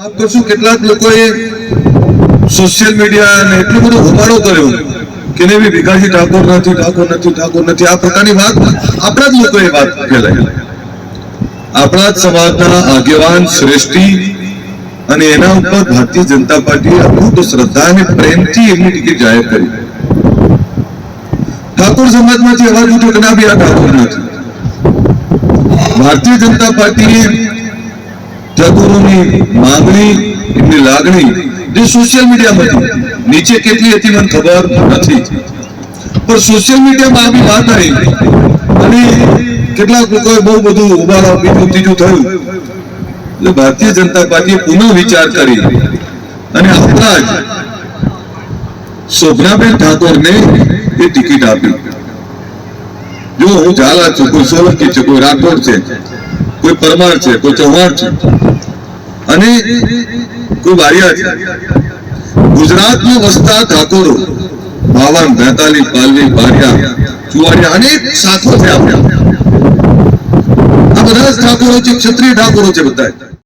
માફ કરશું કેટલાક લોકોએ સોશિયલ મીડિયા અને એટલો બધો કર્યો કે ને બી ભીખાજી ઠાકોર નથી ઠાકોર નથી ઠાકોર નથી. આ પ્રકારની વાત આપણા જ લોકોએ વાત ફેલાઈ આપણા સમાજના આગેવાન શ્રેષ્ઠી અને એના ઉપર ભારતીય જનતા પાર્ટીએ અખૂટ શ્રદ્ધા અને પ્રેમથી એમની ટિકિટ જાહેર કરી. ઠાકોર સમાજમાંથી અવાજ ઉઠ્યો કે ના બી આ ઠાકોર નથી. ભારતીય જનતા પાર્ટીએ ઠાકોરોની માંગણી, એમની લાગણી જે સોશિયલ મીડિયામાં નીચે કેટલી હતી મને ખબર નથી. પણ સોશિયલ મીડિયામાં આવી વાત આવી અને કેટલાક લોકોએ બહુ બધું ઉભારા બીજું ત્રીજું થયું. એટલે ભારતીય જનતા પાર્ટીએ પુનઃ વિચાર કરી અને આપણા જ શોભનાબેન ઠાકોરને એ ટિકિટ આપી. જો હું ઝાલા છું કોઈ સોલંકી છે કોઈ રાઠોડ છે કોઈ પરમાર છે, કોઈ ચૌહાણ છે. અને કોઈ વારિયા છે. ગુજરાતમાં વસતા ઠાકોરો બાવન, બેતાલીસ પાલવી બારિયા ચુવાડિયા અનેક શાખો છે આપણે. આ બધા જ ઠાકોરો છે, ક્ષત્રિય ઠાકોરો છે બધા